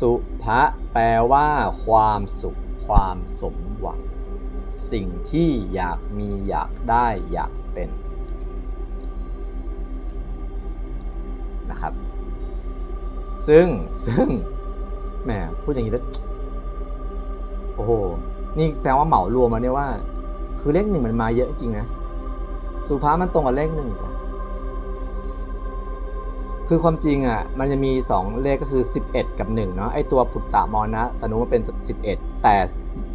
สุภะแปลว่า ความสุข ความสมหวัง สิ่งที่อยากมีอยากได้อยากเป็นนะครับ ซึ่งซึ่งแหมพูดอย่างนี้แล้วโอ้โห นี่แสดงว่าเหมารวมมาเนี่ยว่า คือเลขหนึ่งมันมาเยอะจริงนะ สุภามันตรงกับเลขหนึ่งจ้ะ คือความจริงอะมันจะมี 2 เลขก็คือ 11 กับ1เนาะไอตัวปุตตะมอนะตนุมันเป็น 11 แต่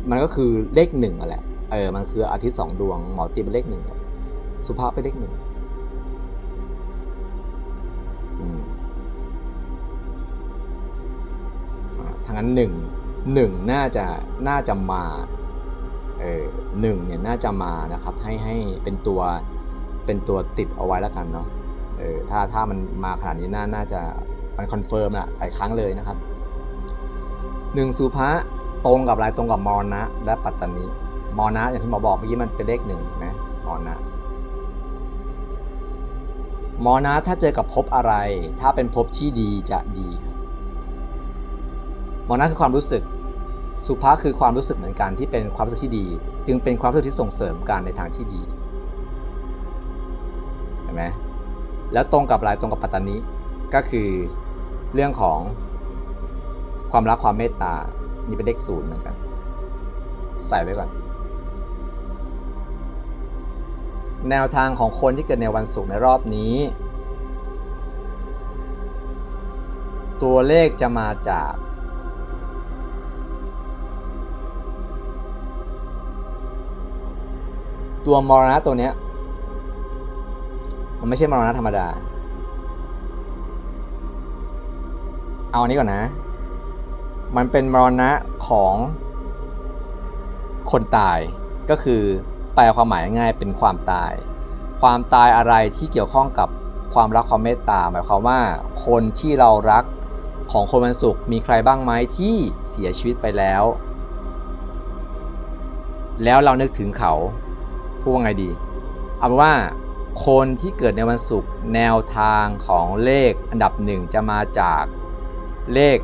มันก็คือเลขหนึ่งอะแหละเออมันคืออาทิตย์สองดวงหมอตีเป็นเลขหนึ่งสุภาพเป็นเลขหนึ่งอืมอ่าทางนั้นหนึ่งหนึ่งน่าจะน่าจะมาเออหนึ่งเนี่ยน่าจะมานะครับ ให้ให้เป็นตัวเป็นตัวติดเอาไว้แล้วกันเนาะ เออถ้าถ้ามันมาขนาดนี้น่าน่าจะมันคอนเฟิร์มอะหลายครั้งเลยนะครับหนึ่งสุภะตรงกับอะไรตรงกับมรณะ และปัตตานีมรณะอย่างที่หมอบอกเมื่อกี้มันเป็นเลขหนึ่งนะมรณะมรณะถ้าเจอกับภพอะไร ถ้าเป็นภพที่ดีจะดีมรณะคือความรู้สึก สุภาคือความรู้สึกเหมือนกันที่เป็นความรู้สึกที่ดี จึงเป็นความรู้สึกที่ส่งเสริมการในทางที่ดีเห็นไหม แล้วตรงกับอะไรตรงกับปัตตานีก็คือเรื่องของความรักความเมตตานี่เป็นเลขศูนย์เหมือนกัน ใส่ไว้ก่อน แนวทางของคนที่เกิดในวันศุกร์ในรอบนี้ ตัวเลขจะมาจากตัวมรณะตัวเนี้ย มันไม่ใช่มรณะธรรมดา เอาอันนี้ก่อนนะ มันเป็นมรณะของคนตายก็คือแปลความหมายง่ายเป็นความตาย ความตายอะไรที่เกี่ยวข้องกับความรักความเมตตา หมายความว่าคนที่เรารักของคนวันศุกร์มีใครบ้างไหมที่เสียชีวิตไปแล้ว แล้วเรานึกถึงเขาพูดว่าไงดี เอาเป็นว่า คนที่เกิดในวันศุกร์แนวทางของเลขอันดับหนึ่งจะมาจากเลข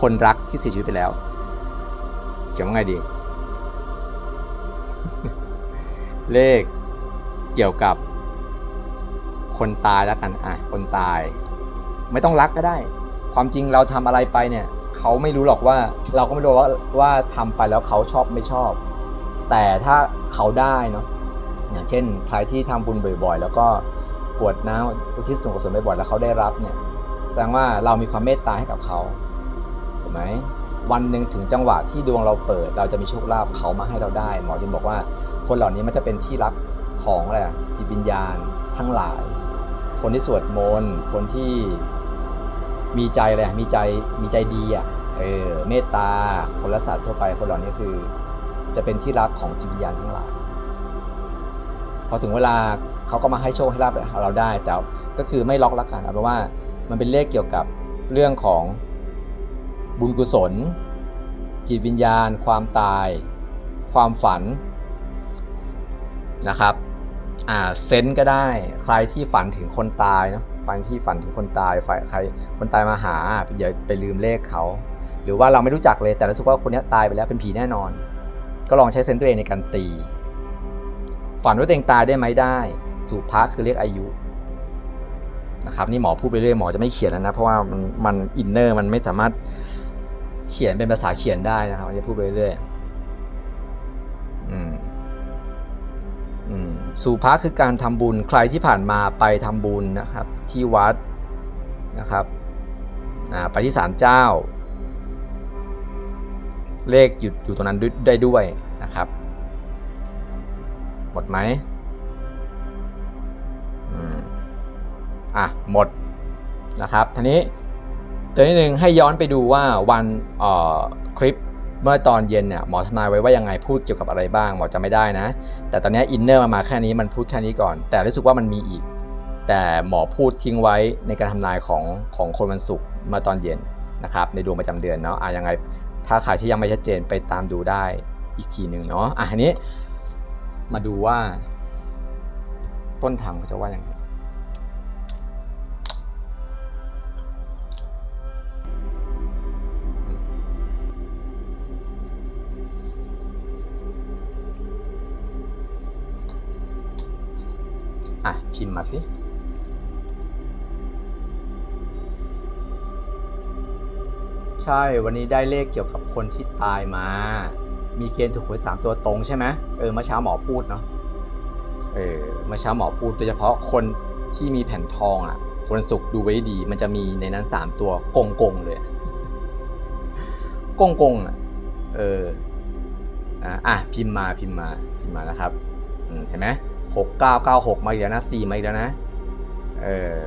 คนรักที่เสียชีวิตไปแล้ว เขียนว่าไงดี เลขเกี่ยวกับ คนตายแล้วกันอะคนตาย ไม่ต้องรักก็ได้ ความจริงเราทำอะไรไปเนี่ย เขาไม่รู้หรอกว่า เราก็ไม่รู้ว่าว่าทำไปแล้วเขาชอบไม่ชอบ แต่ถ้าเขาได้เนาะ อย่างเช่นใครที่ทำบุญบ่อยๆ แล้วก็กวดน้ำอุทิศส่วนกุศลบ่อยๆแล้วเขาได้รับเนี่ยแสดงว่าเรามีความเมตตาให้กับเขาถูกไหมวันหนึ่งถึงจังหวะที่ดวงเราเปิด เราจะมีโชคลาภเขามาให้เราได้ หมอจึงบอกว่า คนเหล่านี้มันจะเป็นที่รักของอะไรจิตวิญญาณทั้งหลาย คนที่สวดมนต์คนที่มีใจอะไรมีใจมีใจดีอะเออเมตตาคนละสัตว์ทั่วไปคนเหล่านี้คือ จะเป็นที่รักของจิตวิญญาณทั้งหลาย อถึงเวลาเขาก็มาให้โชคให้ลาบเราได้ แต่ก็คือไม่ล็อกละกันเอาเป็นว่ามันเป็นเลขเกี่ยวกับเรื่องของบุญกุศล จิตวิญญาณ ความตาย ความฝันนะครับอ่าเซนก็ได้ใครที่ฝันถึงคนตายเนาะบางที่ฝันถึงคนตายใครคนตายมาหาอย่าไปลืมเลขเขา หรือว่าเราไม่รู้จักเลยแต่รู้สึกว่าคนนี้ตายไปแล้วเป็นผีแน่นอน ก็ลองใช้เซนต์ตัวเองในการตี ฝันว่าตัวเองตายได้ไหมได้ สุภาคือเรียกอายุนะครับนี่หมอพูดไปเรื่อยหมอจะไม่เขียนแล้วนะเพราะว่ามันมันอินเนอร์มันไม่สามารถเขียนเป็นภาษาเขียนได้นะครับจะพูดไปเรื่อยอืมอืมสุภาคือการทำบุญใครที่ผ่านมาไปทำบุญนะครับ ที่วัดนะครับอ่าไปที่ศาลเจ้า เลขอยู่อยู่ตรงนั้นได้ด้วย หมดไหมอืมอะหมดนะครับทีนี้ตัวนิดนึงให้ย้อนไปดูว่าวันเอ่อคลิปเมื่อตอนเย็นเนี่ยหมอทำนายไว้ว่ายังไงพูดเกี่ยวกับอะไรบ้างหมอจะไม่ได้นะ แต่ตอนนี้อินเนอร์มามาแค่นี้มันพูดแค่นี้ก่อน แต่รู้สึกว่ามันมีอีก แต่หมอพูดทิ้งไว้ในการทำนายของของคนวันศุกร์เมื่อตอนเย็นนะครับในดวงประจำเดือนเนาะอะยังไงถ้าใครที่ยังไม่ชัดเจนไปตามดูได้อีกทีหนึ่งเนาะอะทีนี้ มาดูว่า ต้นทางเขาจะว่าอย่างไรอะ พิมพ์มาสิใช่ วันนี้ได้เลขเกี่ยวกับคนที่ตายมา มีเกณฑ์ถูกหวยสามตัวตรงใช่ไหมเออเมื่อเช้าหมอพูดเนาะเออเมื่อเช้าหมอพูดโดยเฉพาะคนที่มีแผ่นทองอะ คนสุกดูไว้ดี มันจะมีในนั้นสามตัวกงกงเลยกงกงอะเอออะอะพิมพ์มาพิมพ์มาพิมพ์มานะครับเห็นไหมหกเก้าเก้าหกมาอีกแล้วนะสี่มาอีกแล้วนะเออ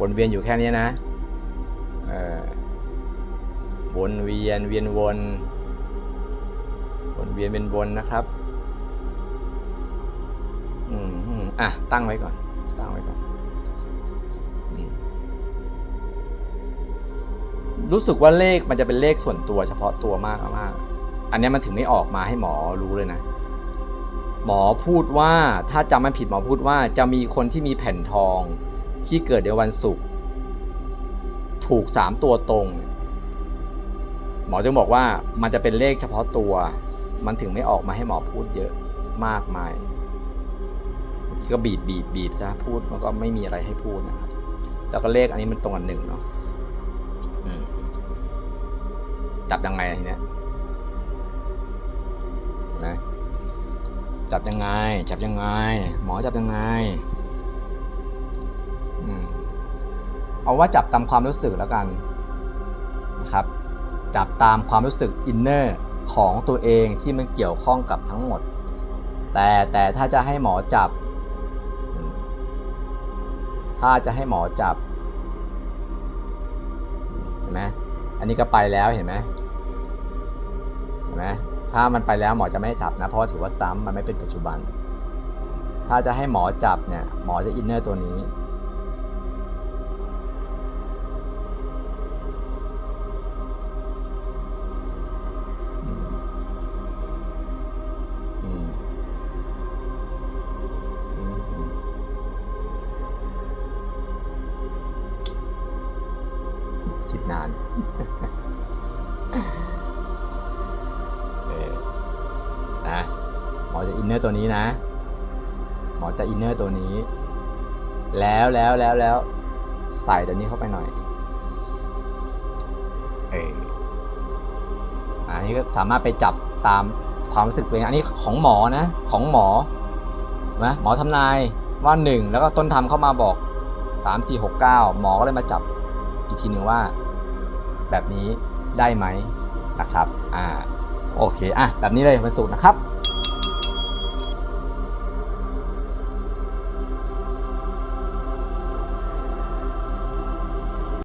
วนเวียนอยู่แค่นี้นะเออวนเวียนเวียนวน วนเวียนเป็นวนนะครับ อืมอะ ตั้งไว้ก่อน ตั้งไว้ก่อนรู้สึกว่าเลขมันจะเป็นเลขส่วนตัวเฉพาะตัวมากมาก อันนี้มันถึงไม่ออกมาให้หมอรู้เลยนะ หมอพูดว่าถ้าจำไม่ผิดหมอพูดว่าจะมีคนที่มีแผ่นทองที่เกิดในวันศุกร์ถูกสามตัวตรง หมอจึงบอกว่ามันจะเป็นเลขเฉพาะตัว มันถึงไม่ออกมาให้หมอพูดเยอะมากมาย ก็บีบบีบบีบซะพูดมันก็ไม่มีอะไรให้พูดนะครับ แล้วก็เลขอันนี้มันตรงกันหนึ่งเนาะจับยังไงทีเนี้ยนะจับยังไง จับยังไง หมอจับยังไงอเอาว่าจับตามความรู้สึกแล้วกันนะครับ จับตามความรู้สึกอินเนอร์ ของตัวเองที่มันเกี่ยวข้องกับทั้งหมด แต่แต่ถ้าจะให้หมอจับ ถ้าจะให้หมอจับเห็นไหมอันนี้ก็ไปแล้วเห็นไหมเห็นไหมถ้ามันไปแล้วหมอจะไม่จับนะเพราะว่าถือว่าซ้ำมันไม่เป็นปัจจุบัน ถ้าจะให้หมอจับเนี่ยหมอจะอินเนอร์ตัวนี้ คิดนานเออนะหมอจะอินเนอร์ตัวนี้นะ หมอจะอินเนอร์ตัวนี้ แล้วแล้วแล้วแล้วใส่ตัวนี้เข้าไปหน่อย เอออันนี้ก็สามารถไปจับตามความรู้สึกตัวเองอันนี้ของหมอนะ ของหมอนะหมอทำนายว่าหนึ่งแล้วก็ต้นทำเข้ามาบอกสามสี่หกเก้าหมอก็เลยมาจับ อีกทีหนึ่งว่า แบบนี้ได้ไหมนะครับ อ่า โอเค อะ แบบนี้เลยเป็นสูตรนะครับ